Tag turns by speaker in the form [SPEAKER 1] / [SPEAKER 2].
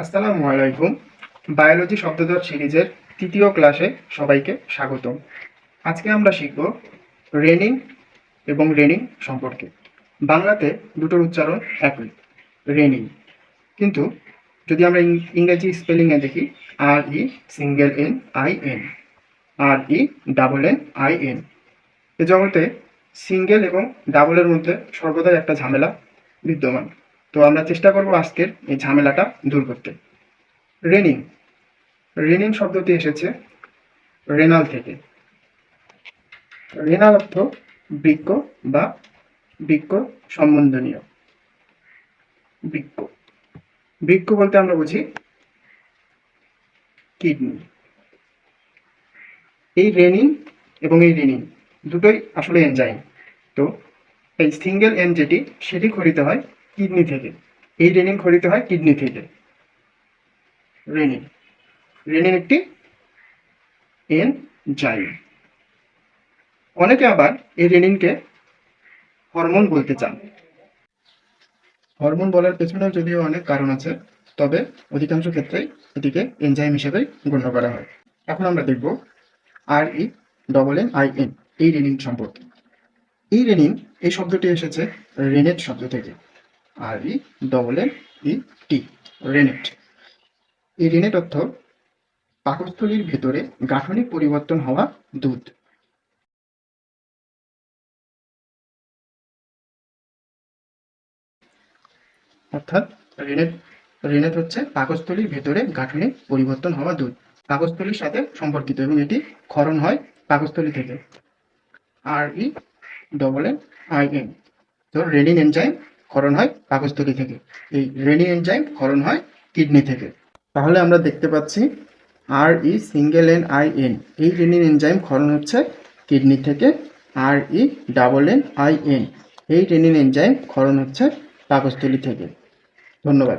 [SPEAKER 1] আসসালামু আলাইকুম। বায়োলজি শব্দধর সিরিজের তৃতীয় ক্লাসে সবাইকে স্বাগতম। আজকে আমরা শিখব রেনিং এবং রেনিং সম্পর্কে। বাংলাতে দুটোর উচ্চারণ একই, রেনিং। কিন্তু যদি আমরা ইংরেজি স্পেলিংয়ে দেখি R E single N I N R E double N I N A জগতে সিঙ্গেল এবং ডাবলের মধ্যে সর্বদাই একটা ঝামেলা বিদ্যমান। তো আমরা চেষ্টা করব আজকের এই ঝামেলাটা দূর করতে। রেনিং রেনিং শব্দটি এসেছে রেনাল থেকে। রেনাল অর্থ বৃক্ক বা বৃক্ক সম্বন্ধনীয়। বৃক্ক। বৃক্ক বলতে আমরা বুঝি কিডনি। এই রেনিং এবং এই রেনিং দুটোই আসলে এনজাইম। তো এই সিঙ্গেল এন যেটি সেটি খরিত হয় কিডনি থেকে। এই রেনিন খরিত হয় কিডনি থেকে। রেনিন। রেনিন একটি এনজাইম। অনেকে আবার এই রেনিনকে হরমোন বলতে চান। হরমোন বলার পেছনেও যদিও অনেক কারণ আছে, তবে অধিকাংশ ক্ষেত্রেই এটিকে এনজাইম হিসেবে গণ্য করা হয়। এখন আমরা দেখব R E double N I N এই রেনিন সম্পর্কে। এই রেনিন, এই শব্দটি এসেছে রেনেট শব্দ থেকে। R E double N E টি রেনেট এই রেনেট অর্থ পাকস্থলীর ভেতরে গাঠনিক পরিবর্তন হওয়া দুধ। অর্থাৎ রেনেট রেনেট হচ্ছে পাকস্থলীর ভেতরে গাঠনিক পরিবর্তন হওয়া দুধ। পাকস্থলীর সাথে সম্পর্কিত এবং এটি ক্ষরণ হয় পাকস্থলী থেকে। R E double N I N তো রেনিন এনজাইম ক্ষরণ হয় পাকস্থলী থেকে এই রেনি এনজাইম ক্ষরণ হয় কিডনি থেকে। তাহলে আমরা দেখতে পাচ্ছি R E single N I N. এই রেনিন এনজাইম ক্ষরণ হচ্ছে কিডনি থেকে। R E double N I N. এই রেনিন এনজাইম ক্ষরণ হচ্ছে পাকস্থলী থেকে। ধন্যবাদ।